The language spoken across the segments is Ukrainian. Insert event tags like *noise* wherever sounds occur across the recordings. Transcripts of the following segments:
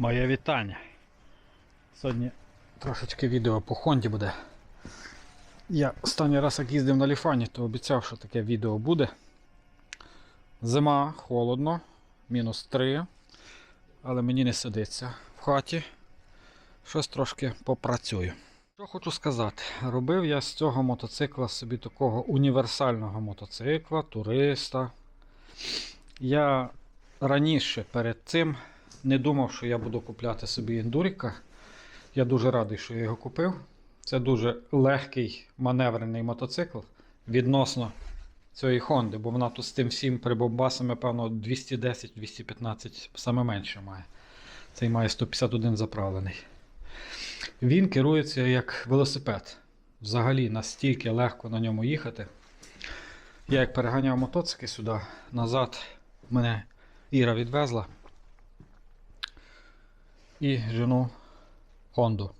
Моє вітання. Сьогодні трошечки відео по Хонді буде. Я останній раз як їздив на ліфані, то обіцяв, що таке відео буде. Зима, холодно, мінус 3. Але мені не сидиться в хаті. Щось трошки попрацюю. Що хочу сказати, робив я з цього мотоцикла собі такого універсального мотоцикла, туриста. Я раніше перед цим не думав, що я буду купляти собі ендуріка. Я дуже радий, що я його купив. Це дуже легкий маневрений мотоцикл відносно цієї Хонди, бо вона тут з тим всім прибомбасами, певно, 210-215 саме менше має. Цей має 151 заправлений. Він керується як велосипед. Взагалі настільки легко на ньому їхати. Я як переганяв мотоцикли сюди, назад мене Іра відвезла і жену Хонду.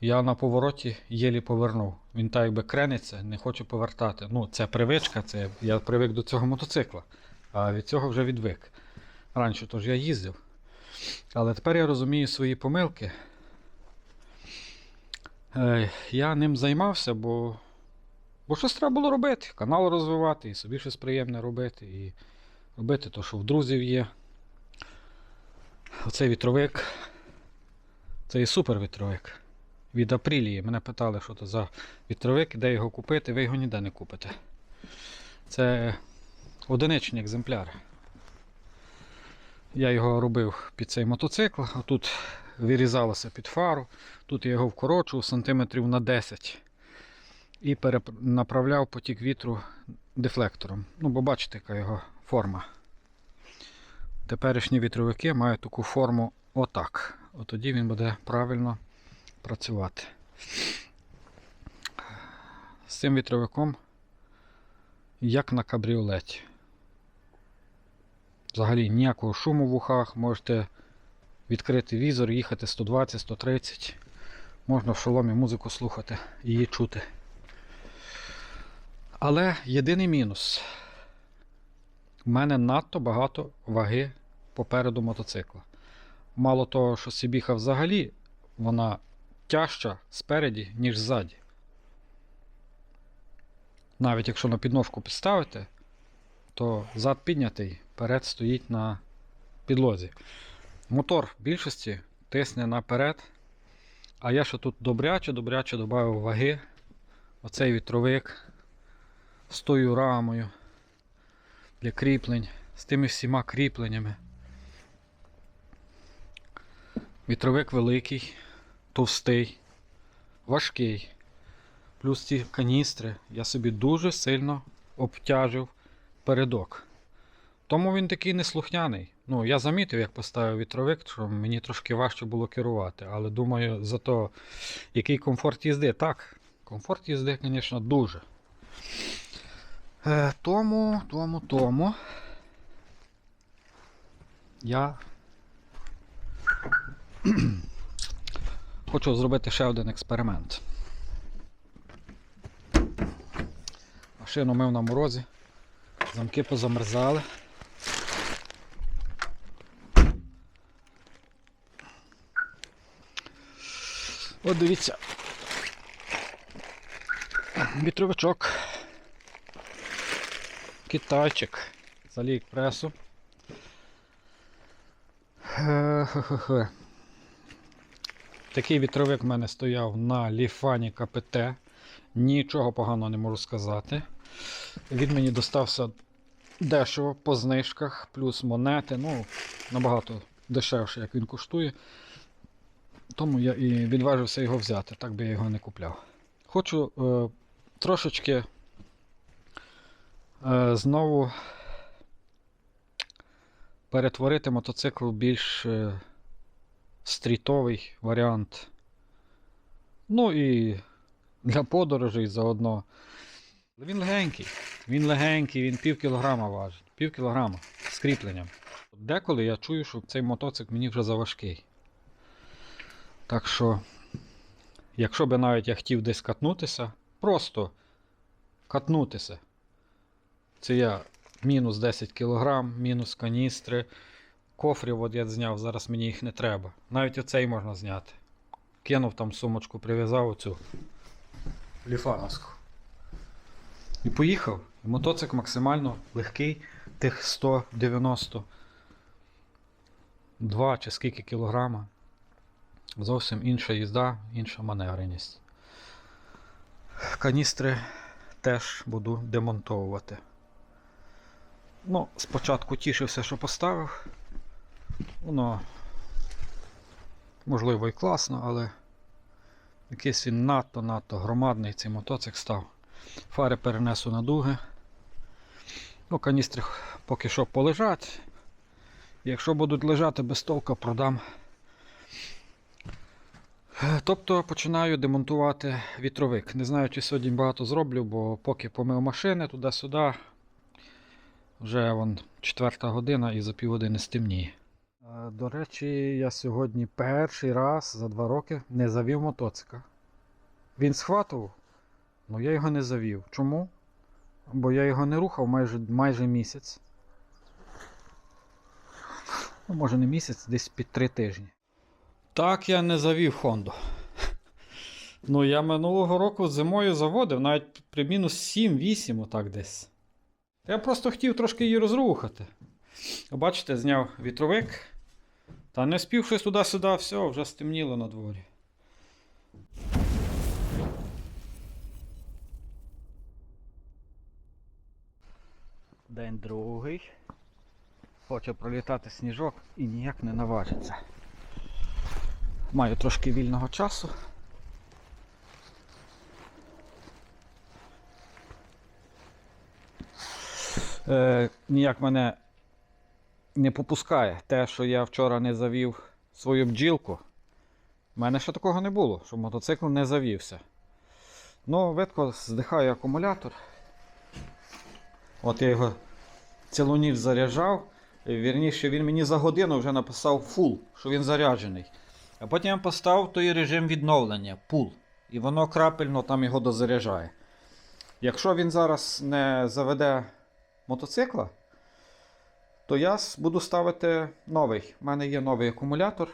Я на повороті єлі повернув. Він так якби крениться, не хоче повертати. Ну, це привичка, це я привик до цього мотоцикла, а від цього вже відвик. Раніше тож я їздив. Але тепер я розумію свої помилки. Е, я ним займався, бо, бо щось треба було робити. Канал розвивати, і собі щось приємне робити, і робити те, що в друзів є. Оцей вітровик. Це і супер вітровик. Від Апрілії. Мене питали, що це за вітровик, де його купити, ви його ніде не купите. Це одиничні екземпляри. Я його робив під цей мотоцикл, а тут вирізалося під фару. Тут я його вкорочував сантиметрів на 10 і перенаправляв потік вітру дефлектором. Ну, бо бачите, яка його форма. Теперішні вітровики мають таку форму отак. От тоді він буде правильно працювати. З цим вітровиком, як на кабріолеті. Взагалі ніякого шуму в ухах, можете відкрити візор, їхати 120-130. Можна в шоломі музику слухати і її чути. Але єдиний мінус. У мене надто багато ваги попереду мотоцикла. Мало того, що Сібіха взагалі вона тяжча спереді, ніж ззаді. Навіть якщо на підножку підставити, то зад піднятий, перед стоїть на підлозі. Мотор в більшості тисне наперед. А я ще тут добряче, добряче додав ваги. Оцей вітровик з тою рамою для кріплень, з тими всіма кріпленнями. Вітровик великий, товстий, важкий. Плюс ці каністри я собі дуже сильно обтяжив передок. Тому він такий неслухняний. Ну, я замітив, як поставив вітровик, що мені трошки важче було керувати. Але думаю, зато який комфорт їзди. Так, комфорт їзди, звісно, дуже. Е, тому, тому, тому. Я *clears throat* хочу зробити ще один експеримент. Машину мив на морозі, замки позамерзали. От дивіться. Вітровичок. Китайчик з Аліекпресу. Е-хе-хе-хе. Такий вітровик в мене стояв на ліфані КПТ. Нічого поганого не можу сказати. Він мені достався дешево по знижках, плюс монети. Ну, набагато дешевше, як він коштує. Тому я і відважився його взяти, так би я його не купляв. Хочу е, трошечки е, знову перетворити мотоцикл більш е, стрітовий варіант. Ну і для подорожей заодно. Він легенький, він легенький, він пів кілограма важить, пів кілограма з кріпленням. Деколи я чую, що цей мотоцикл мені вже заважкий. Так що, якщо би навіть я хотів десь катнутися, просто катнутися. Це я мінус 10 кг, мінус каністри, кофрів от я зняв, зараз мені їх не треба. Навіть оцей можна зняти. Кинув там сумочку, прив'язав оцю ліфановську. І поїхав. І мотоцикл максимально легкий, тих 192 чи скільки кілограма. Зовсім інша їзда, інша маневреність. Каністри теж буду демонтовувати. Ну, спочатку тішився, що поставив. Воно можливо і класно, але якийсь він надто-надто громадний цей мотоцикл став. Фари перенесу на дуги. Ну, каністри поки що полежать. Якщо будуть лежати без толка, продам. Тобто починаю демонтувати вітровик. Не знаю, чи сьогодні багато зроблю, бо поки помив машини туди-сюди, вже вон четверта година і за півгодини стемніє. До речі, я сьогодні перший раз за два роки не завів мотоцикла. Він схватував, але я його не завів. Чому? Бо я його не рухав майже, майже місяць. Ну, може не місяць, десь під три тижні. Так я не завів Хонду. Ну, я минулого року зимою заводив, навіть при мінус 7-8, отак десь. Я просто хотів трошки її розрухати. Бачите, зняв вітровик. Та не спів щось туди-сюди, все, вже стемніло на дворі. День другий. Хоче пролітати сніжок і ніяк не наважиться. Маю трошки вільного часу. Е, ніяк мене не попускає те, що я вчора не завів свою бджілку. У мене ще такого не було, щоб мотоцикл не завівся. Ну, видко, здихає акумулятор. От я його цілу ніч заряджав. Вірніше, він мені за годину вже написав фул, що він заряджений. А потім я поставив той режим відновлення пул. І воно крапельно там його дозаряджає. Якщо він зараз не заведе мотоцикла, то я буду ставити новий. У мене є новий акумулятор.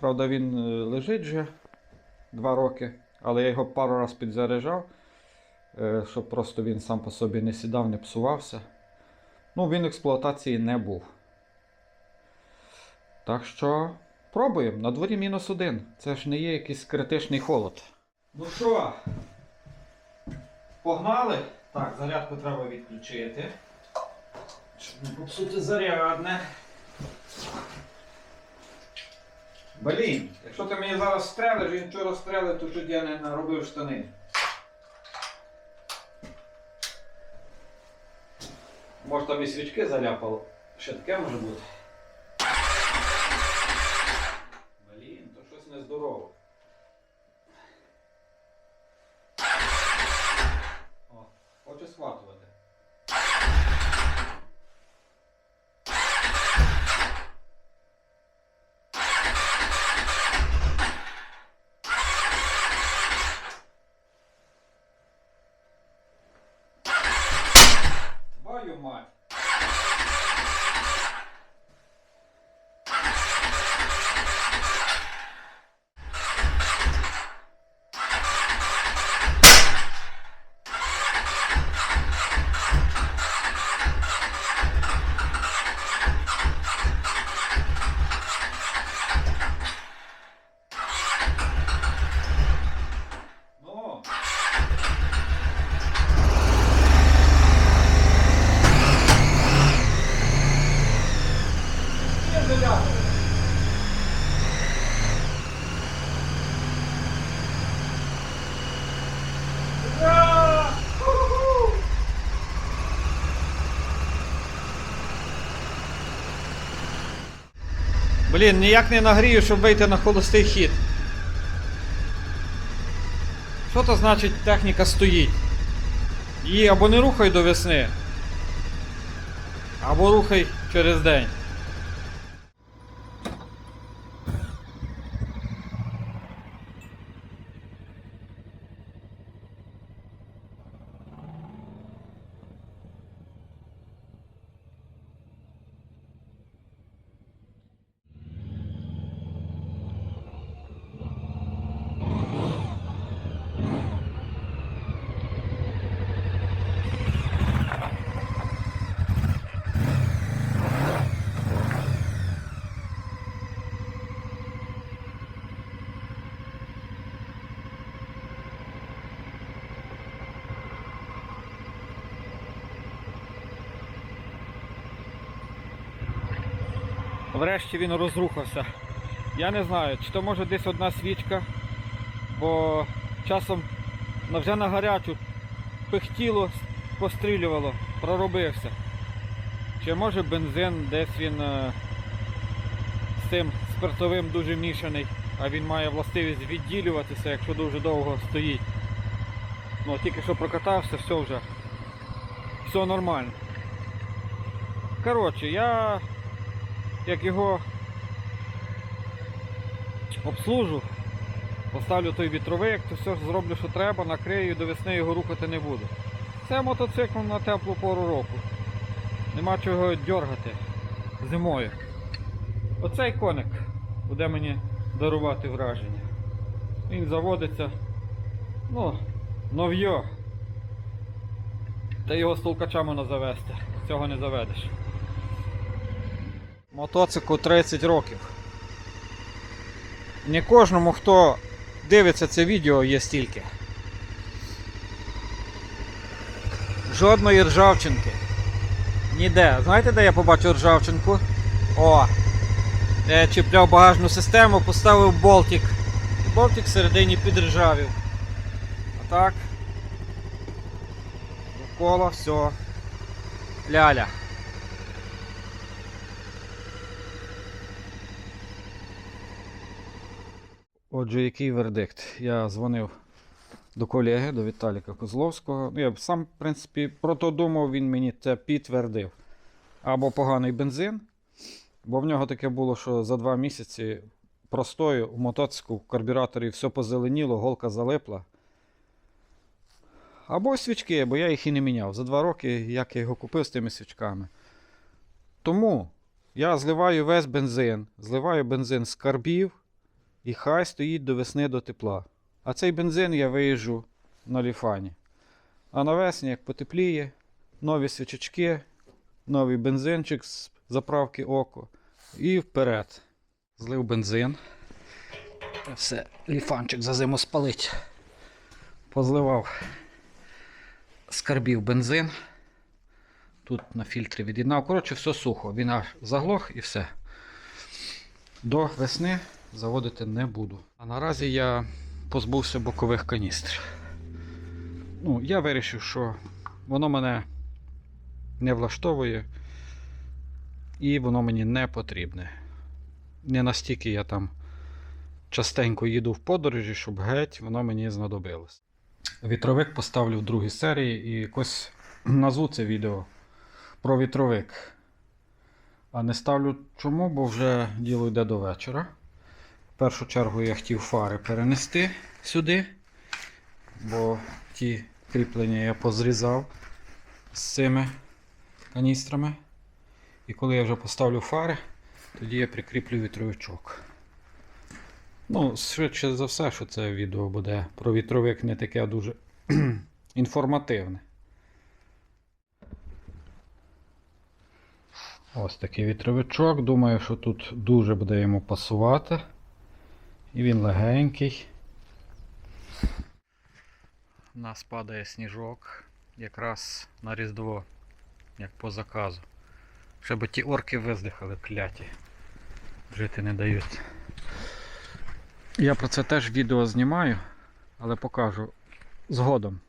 Правда, він е, лежить вже 2 роки, але я його пару разів підзаряджав, е, щоб просто він сам по собі не сідав, не псувався. Ну, він в експлуатації не був. Так що пробуємо. На дворі мінус один. Це ж не є якийсь критичний холод. Ну що? Погнали? Так, зарядку треба відключити. Щоб не попсути зарядне. Блін, якщо ти мені зараз стрелиш, він вчора стрелив, то чуть я не наробив штани. Може там і свічки заляпало. Ще таке може бути. Блін, то щось нездорово. О, хоче схватувати. Твою мать! Ну, є заляпало. Ура! Ху-ху-ху! Блін, ніяк не нагрію, щоб вийти на холостий хід. Що то значить техніка стоїть? Її або не рухай до весни, або рухай через день. Врешті він розрухався. Я не знаю, чи то може десь одна свічка, бо часом вже на гарячу пихтіло, пострілювало, проробився. Чи може бензин десь він е, з цим спиртовим дуже мішаний, а він має властивість відділюватися, якщо дуже довго стоїть. Ну, тільки що прокатався, все вже. Все нормально. Коротше, я як його обслужу, поставлю той вітровик, то все зроблю, що треба, накрию, до весни його рухати не буду. Це мотоцикл на теплу пору року. Нема чого дергати зимою. Оцей коник буде мені дарувати враження. Він заводиться, ну, нов'йо. Та його з толкача можна завести. Цього не заведеш. Мотоциклу 30 років. Не кожному, хто дивиться це відео, є стільки. Жодної ржавчинки. Ніде. Знаєте, де я побачив ржавчинку? О! Я чіпляв багажну систему, поставив болтик. Болтик всередині підржавів. А так. Довкола все. Ляля. Отже, який вердикт? Я дзвонив до колеги, до Віталіка Козловського. Ну, я сам, в принципі, про то думав, він мені це підтвердив. Або поганий бензин, бо в нього таке було, що за два місяці простою у мотоциклу в карбюраторі все позеленіло, голка залипла. Або свічки, бо я їх і не міняв. За два роки, як я його купив з тими свічками. Тому я зливаю весь бензин, зливаю бензин з карбів, і хай стоїть до весни до тепла. А цей бензин я виїжджу на ліфані. А навесні, як потепліє, нові свічечки, новий бензинчик з заправки око. І вперед. Злив бензин. Все, ліфанчик за зиму спалить. Позливав скарбів бензин. Тут на фільтрі від'єднав. Коротше, все сухо. Він аж заглох і все. До весни заводити не буду. А наразі я позбувся бокових каністр. Ну, я вирішив, що воно мене не влаштовує і воно мені не потрібне. Не настільки я там частенько їду в подорожі, щоб геть воно мені знадобилось. Вітровик поставлю в другій серії і якось назву це відео про вітровик. А не ставлю чому, бо вже діло йде до вечора. Першу чергу я хотів фари перенести сюди, бо ті кріплення я позрізав з цими каністрами. І коли я вже поставлю фари, тоді я прикріплю вітровичок. Ну, швидше за все, що це відео буде про вітровик не таке дуже *clears throat* інформативне. Ось такий вітровичок. Думаю, що тут дуже буде йому пасувати. І він легенький. У нас падає сніжок якраз на Різдво, як по заказу. Щоб ті орки виздихали кляті. Жити не дають. Я про це теж відео знімаю, але покажу згодом.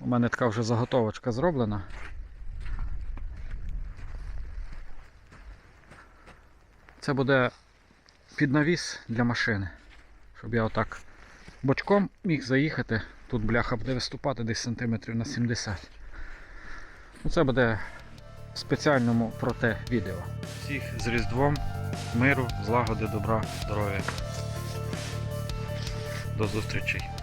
У мене така вже заготовочка зроблена. Це буде під навіс для машини. Щоб я отак бочком міг заїхати. Тут бляха буде виступати десь сантиметрів на 70. Ну, Це буде в спеціальному про те відео. Всіх з Різдвом, миру, злагоди, добра, здоров'я. До зустрічей.